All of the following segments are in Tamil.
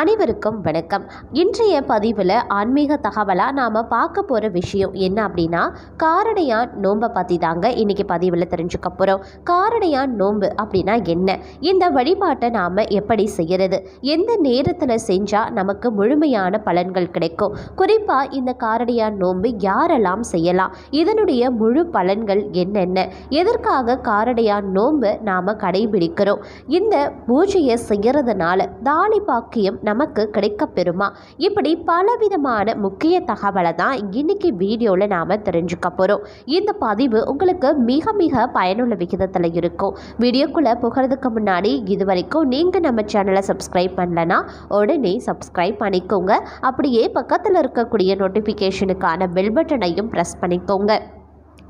அனைவருக்கும் வணக்கம். இன்றைய பதிவில் ஆன்மீக தகவலாக நாம் பார்க்க போகிற விஷயம் என்ன அப்படின்னா காரணையா நோன்பை பற்றி தாங்க இன்றைக்கி பதிவில் தெரிஞ்சுக்க போகிறோம் காரணையா நோன்பு அப்படின்னா என்ன? இந்த வழிபாட்டை நாம் எப்படி செய்கிறது எந்த நேரத்தில் செஞ்சால் நமக்கு முழுமையான பலன்கள் கிடைக்கும்? குறிப்பாக இந்த காரணையா நோன்பு யாரெல்லாம் செய்யலாம்? இதனுடைய முழு பலன்கள் என்னென்ன? எதற்காக காரணையா நோன்பு நாம் கடைபிடிக்கிறோம்? இந்த பூஜையை செய்கிறதுனால தாலி பாக்கியம் நமக்கு கிடைக்கப்பெறுமா? இப்படி பலவிதமான முக்கிய தகவலை தான் இன்னைக்கு வீடியோவில் நாம் தெரிஞ்சுக்க போகிறோம் இந்த பதிவு உங்களுக்கு மிக மிக பயனுள்ள விகிதத்தில் இருக்கும். வீடியோக்குள்ளே புகிறதுக்கு முன்னாடி இது வரைக்கும் நீங்கள் நம்ம சேனலை சப்ஸ்கிரைப் பண்ணலன்னா உடனே சப்ஸ்கிரைப் பண்ணிக்கோங்க. அப்படியே பக்கத்தில் இருக்கக்கூடிய நோட்டிஃபிகேஷனுக்கான பெல் பட்டனையும் ப்ரெஸ் பண்ணிக்கோங்க.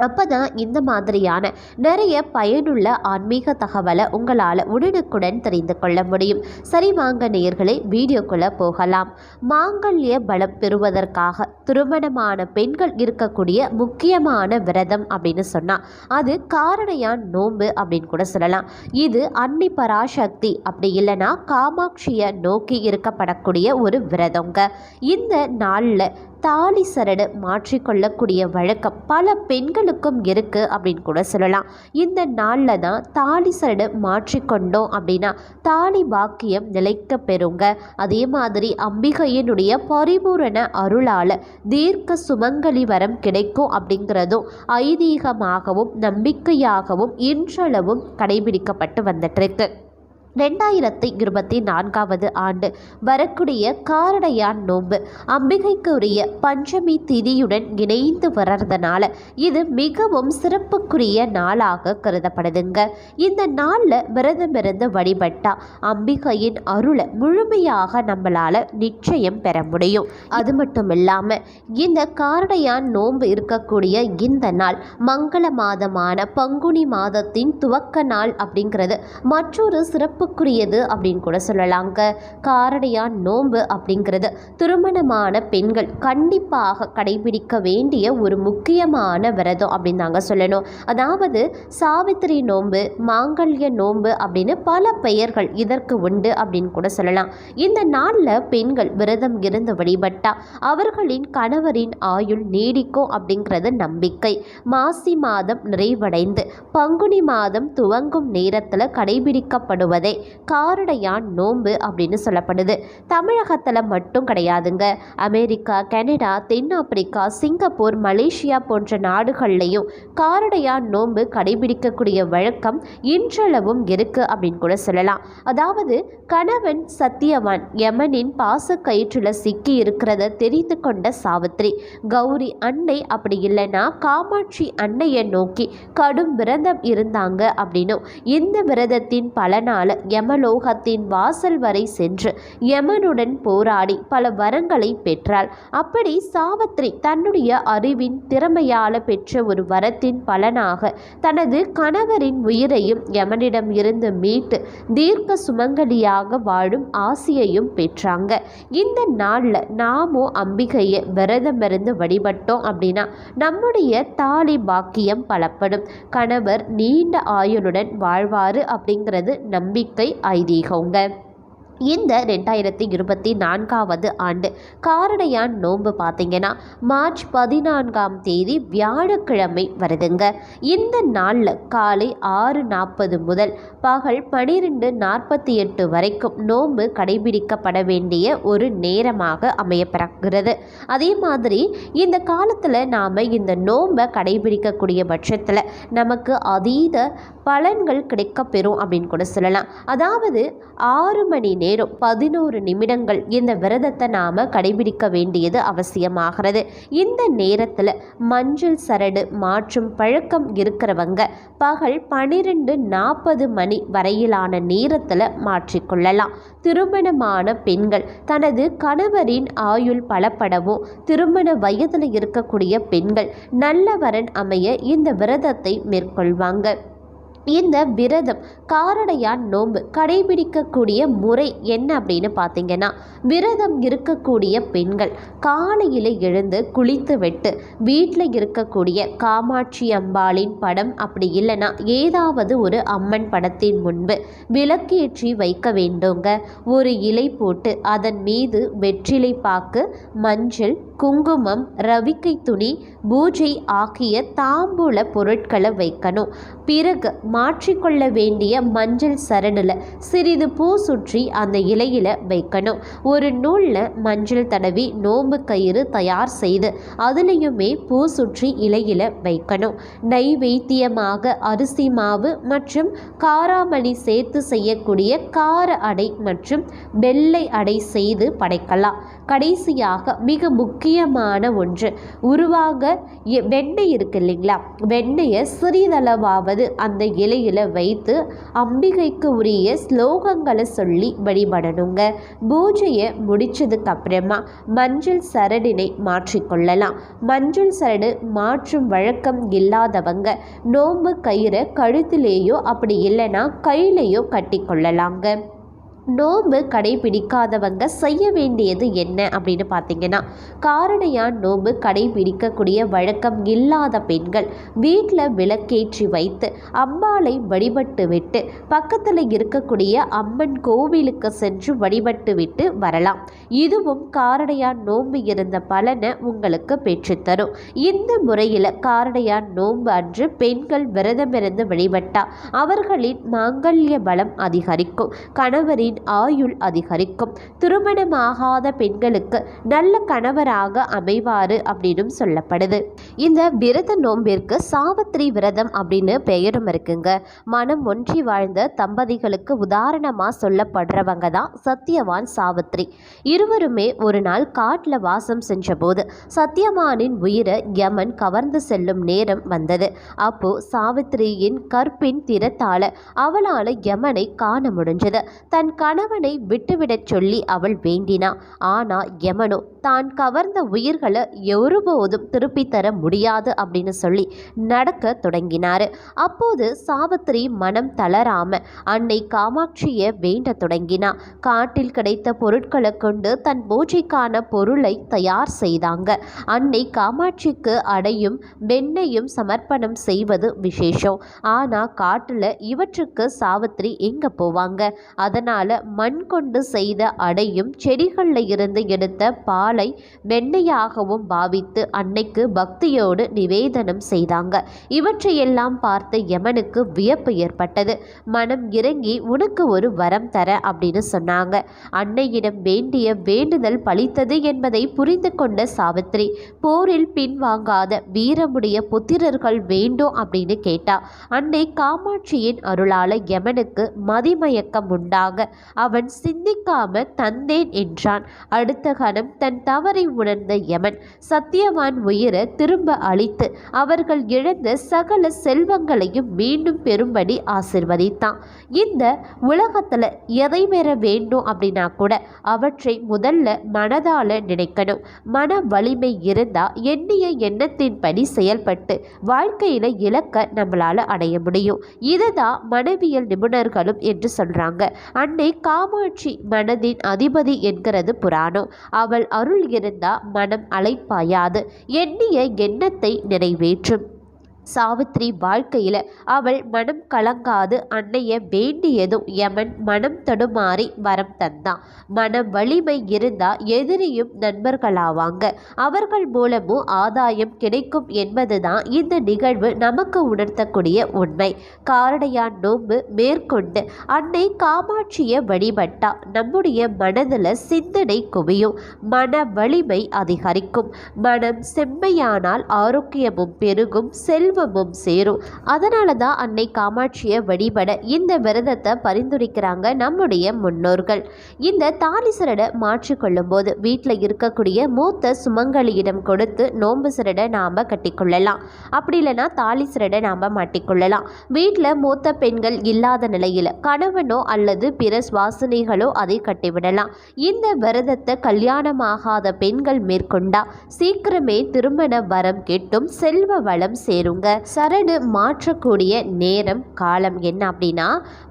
அப்போ தான் இந்த மாதிரியான நிறைய பயனுள்ள ஆன்மீக தகவலை உங்களால் உடனுக்குடன் தெரிந்து கொள்ள முடியும். சரி வாங்க நேயர்களே வீடியோக்குள்ளே போகலாம். மாங்கல்ய பலம் பெறுவதற்காக திருமணமான பெண்கள் இருக்கக்கூடிய முக்கியமான விரதம் அப்படின்னு சொன்னால் அது காரணையான் நோன்பு அப்படின்னு கூட சொல்லலாம். இது அன்னி பராசக்தி அப்படி இல்லைன்னா காமாட்சியை நோக்கி இருக்கப்படக்கூடிய ஒரு விரதங்க. இந்த நாளில் தாலி சரடு மாற்றிக்கொள்ளக்கூடிய வழக்கம் பல பெண்களுக்கும் இருக்குது அப்படின்னு கூட சொல்லலாம். இந்த நாளில் தான் தாலி சரடு மாற்றிக்கொண்டோம் அப்படின்னா தாலி பாக்கியம் நிலைக்க பெறுங்க. அதே மாதிரி அம்பிகையினுடைய பரிபூரண அருளால் தீர்க்க சுமங்கலி வரம் கிடைக்கும் அப்படிங்கிறதும் ஐதீகமாகவும் நம்பிக்கையாகவும் இன்றளவும் கடைபிடிக்கப்பட்டு வந்துட்டுருக்கு ரெண்டாயிரத்தி இருபத்தி நான்காவது ஆண்டு வரக்கூடிய காரடையான் நோன்பு. அம்பிகைக்குரிய பஞ்சமி திதியுடன் இணைந்து வர்றதுனால இது மிகவும் சிறப்புக்குரிய நாளாக கருதப்படுதுங்க. இந்த நாளில் விரதம் இருந்து வழிபட்டா அம்பிகையின் அருளை முழுமையாக நம்மளால் நிச்சயம் பெற முடியும். அது மட்டும் இல்லாமல் இந்த காரடையான் நோன்பு இருக்கக்கூடிய இந்த நாள் மங்கள மாதமான பங்குனி மாதத்தின் துவக்க நாள் அப்படிங்கிறது மற்றொரு சிறப்பு சிறப்புக்குரியது அப்படின்னு கூட சொல்லலாங்க காரடையா நோன்பு அப்படிங்கிறது திருமணமான பெண்கள் கண்டிப்பாக கடைபிடிக்க வேண்டிய ஒரு முக்கியமான விரதம் அப்படின்னு தாங்க சொல்லணும். அதாவது சாவித்திரி நோன்பு மாங்கல்ய நோன்பு அப்படின்னு பல பெயர்கள் இதற்கு உண்டு அப்படின்னு கூட சொல்லலாம். இந்த நாளில் பெண்கள் விரதம் இருந்து வழிபட்டா அவர்களின் கணவரின் ஆயுள் நீடிக்கும் அப்படிங்கிறது நம்பிக்கை. மாசி மாதம் நிறைவடைந்து பங்குனி மாதம் துவங்கும் நேரத்தில் கடைபிடிக்கப்படுவதே காரடையான் நோன்பு அப்படின்னு சொல்லப்படுது. தமிழகத்தில் மட்டும் கிடையாதுங்க. அமெரிக்கா கனடா தென்னாப்பிரிக்கா சிங்கப்பூர் மலேசியா போன்ற நாடுகள்லையும் காரடையான் நோன்பு கடைபிடிக்கக்கூடிய வழக்கம் இன்றளவும் இருக்கு அப்படின்னு கூட சொல்லலாம். அதாவது கணவன் சத்தியவான் யமனின் பாச கயிற்றுல சிக்கி இருக்கிறத தெரிந்து கொண்ட சாவித்ரி கௌரி அன்னை அப்படி இல்லைன்னா காமாட்சி அன்னையை நோக்கி கடும் விரதம் இருந்தாங்க அப்படின்னும். இந்த விரதத்தின் பலனால யமலோகத்தின் வாசல் வரை சென்று யமனுடன் போராடி பல வரங்களை பெற்றாள். அப்படி சாவத்ரி தன்னுடைய அறிவின் திறமையால பெற்ற ஒரு வரத்தின் பலனாக தனது கணவரின் உயிரையும் யமனிடம் இருந்து மீட்டு தீர்க்க சுமங்கலியாக வாழும் ஆசையையும் பெற்றாங்க. இந்த நாளில் நாமும் அம்பிகையை விரதமிருந்து வழிபட்டோம் அப்படின்னா நம்முடைய தாலி பாக்கியம் பலப்படும். கணவர் நீண்ட ஆயுளுடன் வாழ்வாரு அப்படிங்கிறது நம்பிக்கை. ஐதீகங்க. இந்த ரெண்டாயிரத்தி இருபத்தி நான்காவது ஆண்டு காரடையான் நோன்பு பார்த்தீங்கன்னா மார்ச் பதினான்காம் தேதி வியாழக்கிழமை வருதுங்க. இந்த நாளில் காலை ஆறு நாற்பது முதல் பகல் பனிரெண்டு நாற்பத்தி எட்டு வரைக்கும் நோன்பு கடைபிடிக்கப்பட வேண்டிய ஒரு நேரமாக அமையப்படுகிறது அதே மாதிரி இந்த காலத்தில் நாம் இந்த நோன்பை கடைபிடிக்கக்கூடிய பட்சத்தில் நமக்கு அதீத பலன்கள் கிடைக்கப்பெறும் அப்படின்னு கூட சொல்லலாம். அதாவது ஆறு மணி நேரம் பதினோரு நிமிடங்கள் இந்த விரதத்தை நாம் கடைபிடிக்க வேண்டியது அவசியமாகிறது. இந்த நேரத்தில் மஞ்சள் சரடு மாற்றும் பழக்கம் இருக்கிறவங்க பகல் பனிரெண்டு நாற்பது மணி வரையிலான நேரத்தில் மாற்றிக்கொள்ளலாம் திருமணமான பெண்கள் தனது கணவரின் ஆயுள் பலப்படவும் திருமண வயதில் இருக்கக்கூடிய பெண்கள் நல்ல வரன் அமைய இந்த விரதத்தை மேற்கொள்வாங்க. இந்த விரதம் காரடையான் நோன்பு கடைபிடிக்கக்கூடிய முறை என்ன அப்படின்னு பார்த்தீங்கன்னா விரதம் இருக்கக்கூடிய பெண்கள் காலையில் எழுந்து குளித்து விட்டு வீட்டில் இருக்கக்கூடிய காமாட்சி அம்பாளின் படம் அப்படி இல்லைன்னா ஏதாவது ஒரு அம்மன் படத்தின் முன்பு விளக்கேற்றி வைக்க வேண்டுங்க. ஒரு இலை போட்டு அதன் மீது வெற்றிலை பாக்கு மஞ்சள் குங்குமம் ரவிக்கை துணி பூஜை ஆகிய தாம்பூல பொருட்களை வைக்கணும். பிறகு மாற்றிக்கொள்ள வேண்டிய மஞ்சள் சரடில் சிறிது பூ சுற்றி அந்த இலையில் வைக்கணும். ஒரு நூலில் மஞ்சள் தடவி நோம்பு கயிறு தயார் செய்து அதுலேயுமே பூ சுற்றி இலையில் வைக்கணும். நைவேத்தியமாக அரிசி மாவு மற்றும் காராமணி சேர்த்து செய்யக்கூடிய கார அடை மற்றும் வெள்ளை அடை செய்து படைக்கலாம். கடைசியாக மிக முக்கியமான ஒன்று உருவாக எ- வெண்ணெய் இருக்கு இல்லைங்களா? வெண்ணெயை சிறிதளவாவது அந்த இலையில் வைத்து அம்பிகைக்கு உரிய ஸ்லோகங்களை சொல்லி வழிபடணுங்க. பூஜையை முடித்ததுக்கு அப்புறமா மஞ்சள் சரடினை மாற்றிக்கொள்ளலாம் மஞ்சள் சரடு மாற்றும் வழக்கம் இல்லாதவங்க நோம்பு கயிறை கழுத்திலேயோ அப்படி இல்லைன்னா கையிலையோ கட்டி நோம்பு கடைபிடிக்காதவங்க செய்ய வேண்டியது என்ன அப்படின்னு பார்த்தீங்கன்னா காரணையான் நோம்பு கடைபிடிக்கக்கூடிய வழக்கம் இல்லாத பெண்கள் வீட்டில் விளக்கேற்றி வைத்து அம்பாளை வழிபட்டு விட்டு பக்கத்தில் இருக்கக்கூடிய அம்மன் கோவிலுக்கு சென்று வழிபட்டு விட்டு வரலாம். இதுவும் காரணையான் நோன்பு இருந்த பலனை உங்களுக்கு பெற்றுத்தரும். இந்த முறையில் காரணையான் நோன்பு அன்று பெண்கள் விரதமிருந்து வழிபட்டால் அவர்களின் மாங்கல்ய பலம் அதிகரிக்கும். கணவரின் ஆயுள் அதிகரிக்கும். திருமணமாகாத பெண்களுக்கு நல்ல கணவராக அமைவாரு அப்படின்னும் சொல்லப்படுது. இந்த விரத நோம்பிற்கு சாவித்திரி விரதம் அப்படின்னு பெயரும் இருக்குங்க. மனம் ஒன்றி வாழ்ந்த தம்பதிகளுக்கு உதாரணமாக சொல்லப்படுறவங்க தான் சத்தியவான் சாவித்திரி. இருவருமே ஒரு நாள் காட்டில் வாசம் செஞ்சபோது சத்தியவானின் உயிரை யமன் கவர்ந்து செல்லும் நேரம் வந்தது. அப்போ சாவித்திரியின் கற்பின் திறத்தால அவளால் யமனை காண முடிஞ்சது. தன் கணவனை விட்டுவிடச் சொல்லி அவள் வேண்டினா. ஆனா யமனோ தான் கவர்ந்த உயிர்களை ஒருபோதும் திருப்பி தர முடியாது அப்படின்னு சொல்லி நடக்க தொடங்கினார். அப்போது சாவித்திரி மனம் தளராம அன்னை காமாட்சியை வேண்ட தொடங்கினா. காட்டில் கிடைத்த பொருட்களை கொண்டு தன் பூஜைக்கான பொருளை தயார் செய்தாங்க. அன்னை காமாட்சிக்கு அடையும் வெண்ணையும் சமர்ப்பணம் செய்வது விசேஷம். ஆனா காட்டுல இவற்றுக்கு சாவித்திரி எங்க போவாங்க? அதனால மண் கொண்டு செய்த அடையும் செடிகளில் இருந்து எடுத்த பாலை வெண்ணையாகவும் பாவித்து அன்னைக்கு பக்தியோடு நிவேதனம் செய்தாங்க. இவற்றையெல்லாம் பார்த்து யமனுக்கு வியப்பு ஏற்பட்டது. மனம் இறங்கி உனக்கு ஒரு வரம் தர அப்படின்னு சொன்னாங்க. அன்னையிடம் வேண்டிய வேண்டுதல் பலித்தது என்பதை புரிந்து கொண்ட சாவித்திரி போரில் பின்வாங்காத வீரமுடைய புத்திரர்கள் வேண்டும் அப்படின்னு கேட்டா. அன்னை காமாட்சியின் அருளால யமனுக்கு மதிமயக்கம் உண்டாக. அவன் சிந்திக்காம தந்தேன் என்றான். அடுத்த கணம் தன் தவறை உணர்ந்த யமன் சத்தியவான் உயிரை திரும்ப அளித்து அவர்கள் இழந்த சகல செல்வங்களையும் மீண்டும் பெறும்படி ஆசிர்வதித்தான். இந்த உலகத்துல எதை பெற வேண்டும் அப்படின்னா கூட அவற்றை முதல்ல மனதால நினைக்கணும். மன வலிமை இருந்தா எண்ணிய எண்ணத்தின்படி செயல்பட்டு வாழ்க்கையில இலக்க நம்மளால அடைய முடியும். இதுதான் மனவியல் நிபுணர்களும் என்று சொல்றாங்க. அன்னை காமாட்சி மனதின் அதிபதி என்கிறது புராணம். அவள் அருள் இருந்தா மனம் அலைப்பாயாது எண்ணிய எண்ணத்தை நிறைவேற்றும். சாவித்திரி வாழ்க்கையில் அவள் மனம் கலங்காது அன்னைய வேண்டியதும் யமன் மனம் தடுமாறி வரம் தந்தான் மன வலிமை இருந்தா எதிரியும் நண்பர்களாவாங்க. அவர்கள் மூலமும் ஆதாயம் கிடைக்கும் என்பதுதான் இந்த நிகழ்வு நமக்கு உணர்த்தக்கூடிய உண்மை. காரடையான் நோன்பு மேற்கொண்டு அன்னை காமாட்சியை வழிபட்டா நம்முடைய மனதில் சிந்தனை குவியும் மன வலிமை அதிகரிக்கும். மனம் செம்மையானால் ஆரோக்கியமும் பெருகும் செல்வமும் சேரும். அதனால தான் அன்னை காமாட்சியை வழிபட இந்த விரதத்தை பரிந்துரைக்கிறாங்க நம்முடைய முன்னோர்கள். இந்த தாலி சரடை மாற்றிக்கொள்ளும் போது வீட்டில் இருக்கக்கூடிய மூத்த சுமங்கலியிடம் கொடுத்து நோன்பு சரடை நாம் கட்டிக்கொள்ளலாம் அப்படி இல்லைன்னா தாலிசரடை நாம் மாட்டிக்கொள்ளலாம் வீட்டில் மூத்த பெண்கள் இல்லாத நிலையில் கணவனோ அல்லது பிற சுவாசனைகளோ அதை கட்டிவிடலாம். இந்த விரதத்தை கல்யாணமாகாத பெண்கள் மேற்கொண்டா சீக்கிரமே திருமண வரம் கேட்டும் செல்வ வளம் சேருங்க. சொல்கிறாங்க சரடு மாற்றக்கூடிய நேரம் காலம் என்ன அப்படின்னா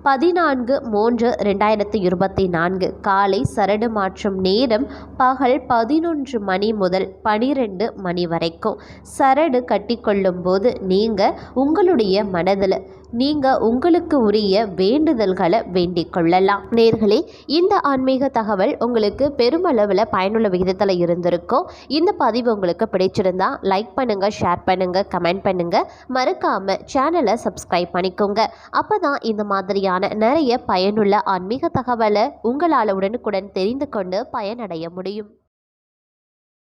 பதினான்கு மூன்று ரெண்டாயிரத்தி இருபத்தி நான்கு. காலை சரடு மாற்றும் நேரம் பகல் பதினொன்று மணி முதல் பனிரெண்டு மணி வரைக்கும். சரடு கட்டிக்கொள்ளும் போது நீங்கள் உங்களுடைய மனதில் நீங்கள் உங்களுக்கு உரிய வேண்டுதல்களை வேண்டிக் கொள்ளலாம். நேர்களே இந்த ஆன்மீக தகவல் உங்களுக்கு பெருமளவில் பயனுள்ள விகிதத்தில் இருந்திருக்கும் இந்த பதிவு உங்களுக்கு பிடிச்சிருந்தா லைக் பண்ணுங்கள் ஷேர் பண்ணுங்கள் கமெண்ட் பண்ணுங்கள் மறக்காமல் சேனலை சப்ஸ்கிரைப் பண்ணிக்கோங்க. அப்போ தான் இந்த மாதிரியான நிறைய பயனுள்ள ஆன்மீக தகவலை உங்களால் உடனுக்குடன் தெரிந்து கொண்டு பயனடைய முடியும்.